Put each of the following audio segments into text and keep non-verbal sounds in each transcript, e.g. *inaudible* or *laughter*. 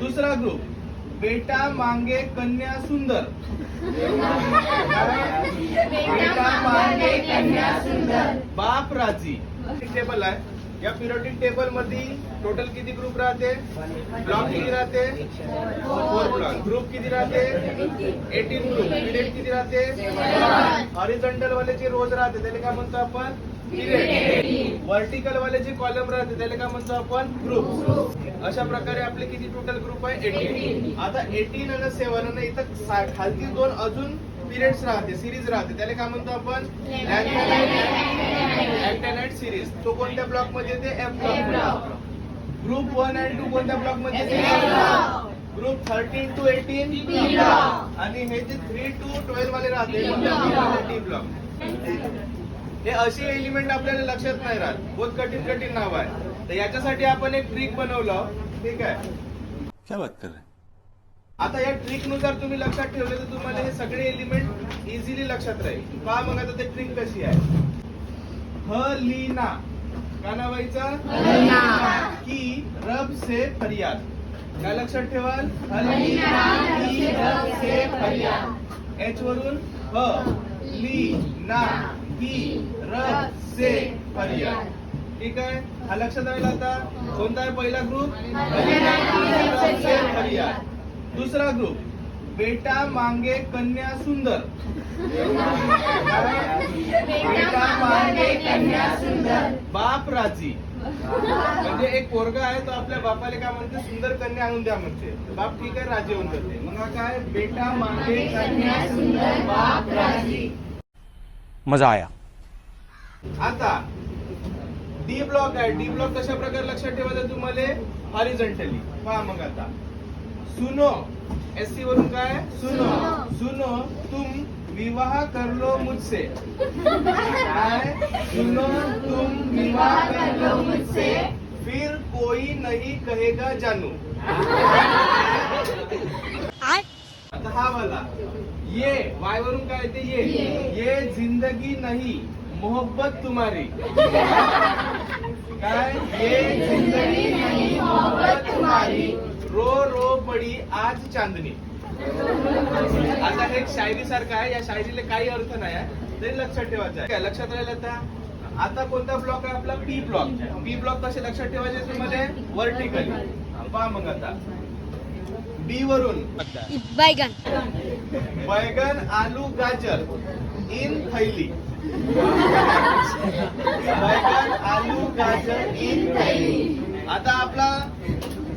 दुसरा ग्रुप बेटा मांगे कन्या सुंदर. बेटा मांगे कन्या सुंदर. बाप राजी. टेबल आहे. या पिरियोडिक टेबलमध्ये टोटल किती ग्रुप राहते? ब्लॉक किती राहते? फोर ब्लॉक ग्रुप किती राहते? एटीन ग्रुप पिरियड किती राहते? हॉरिझॉन्टल वाले जे रोज राहते त्याला काय म्हणतो आपण? पिरियड व्हर्टिकल वाले जे कॉलम राहते त्याला काय म्हणतो आपण? ग्रुप अशा प्रकारे आपले किती टोटल ग्रुप आहे? एटीन आता एटीन आणि सेव्हन आणि इथं खालती दोन अजून पिरियड्स राहते सिरीज राहते. त्याला काय म्हणतो आपण? अँटेनाइट सिरीज तो कोणत्या ब्लॉकमध्ये येते? F block group one and two कोणत्या ब्लॉकमध्ये येते? ग्रुप थर्टीन टू एटीन आणि हे जे थ्री टू ट्वेल्व वाले राहते डी ब्लॉक हे असे एलिमेंट आपल्याला लक्षात नाही राहत. बहुत कठीण कठीण नाव आहे. तर याच्यासाठी आपण एक ट्रिक बनवलं. ठीक आहे? क्या बात कर रहे हैं? आता या ट्रिकनुसार तुम्ही लक्षात ठेवले तर तुम्हाला हे सगळे एलिमेंट इझिली लक्षात राहील. पहा मग आता ते ट्रिक कशी आहे. ह लीना का नावायचं? की रब से फरियाद. काय लक्षात ठेवाल? हलीना. की रब से फरियाद. एच वरून? ह ली ना. की र से फरियाद ठीक आहे? हा लक्षात राहिला आता? कोणता आहे पहिला ग्रुप दुसरा ग्रुप बेटा मांगे कन्या सुंदर. बेटा मांगे कन्या सुंदर. बाप राजी. म्हणजे एक पोरगा आहे तो आपल्या बापाला काय म्हणते? सुंदर कन्या आणून द्या म्हणते. बाप ठीक आहे राजी होऊन जाते. मग काय? बेटा मांगे कन्या सुंदर बाप राजी. मजा आया. आता डी ब्लॉक आहे. डी ब्लॉक कशा प्रकारे लक्षात ठेवायचं तुम्हाला? हॉरिझॉन्टली पहा मग आता. सुनो. एस सी वरून काय? सुनो. सुनो. तुम विवाह कर लो मुझसे. काय? सुनो. तुम विवाह कर लो मुझसे. फिर कोई नहीं कहेगा जानू. *laughs* *laughs* हा वाला. ये वाय वरून काय ते ये? ये. जिंदगी नहीं मोहब्बत तुम्हारी. काय? ये जिंदगी नहीं मोहब्बत तुम्हारी. रो रो पडी आज चांदणी. आता हे एक शायरी सारखं आहे या शायरीला काही अर्थ नाही आहे. तरी लक्षात ठेवायचं आहे. काय लक्षात राहिलं आता आता कोणता ब्लॉक आहे आपला? पी ब्लॉक पी ब्लॉक कसे लक्षात ठेवायचे तुम्हाला? वर्टिकली पहा मग आता. बी वरून बैगन. बैगन आलू गाजर. इन थैली. बैगन आलू गाजर इन थैली. आता आपला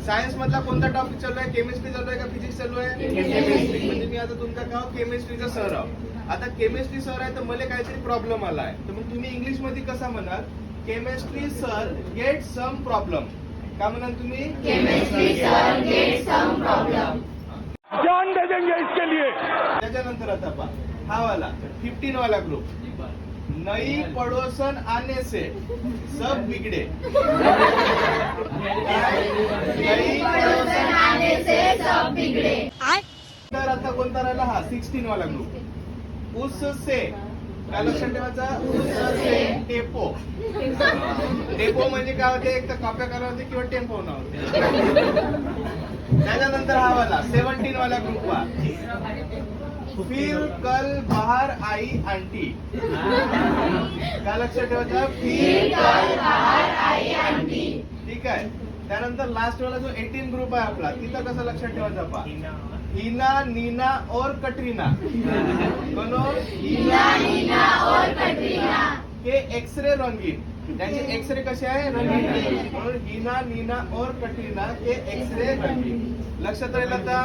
सायन्स मधला कोणता टॉपिक चालू आहे केमिस्ट्री चालू आहे का फिजिक्स चालू आहे केमिस्ट्री म्हणजे मी आता तुमचा का? केमिस्ट्रीचा सर आहो. आता केमिस्ट्री सर आहे तर मला काहीतरी प्रॉब्लेम आला आहे तर मग तुम्ही इंग्लिशमध्ये कसा म्हणाल? Chemistry sir get some problem का म्हणाल तुम्ही? Chemistry sir get some problem जान दे देंगे इसके लिए। त्याच्यानंतर आता पहा हा वाला फिफ्टीन वाला ग्रुप नई पड़ोसन आने से. सब बिगड़े नई पड़ोसन आने से सब बिगड़े तर आता कोणता राहिला हा? सिक्स्टीन वाला ग्रुप उससे काय लक्षात ठेवायचा? टेपो टेपो म्हणजे काय होते? एक तर कॉप्या करा होते किंवा टेम्पो होते. त्याच्यानंतर हा वाला सेव्हन्टीन वाला ग्रुप वा. फिर कल बाहर आई आंटी. काय लक्षात ठेवायचं? फिर कल बाहर आई आंटी. ठीक आहे. त्यानंतर लास्ट वाला जो एटीन ग्रुप आहे आपला तिथं कसं लक्षात ठेवायचं पा हिना नीना और कटरीना। कोण हिना नीना और कटरीना। हे एक्सरे रंगीन। त्याचे एक्सरे कसे आहे? रंगीन म्हणून हिना नीना और कटरीना हे एक्सरे रंगीन. लक्षात राहील आता?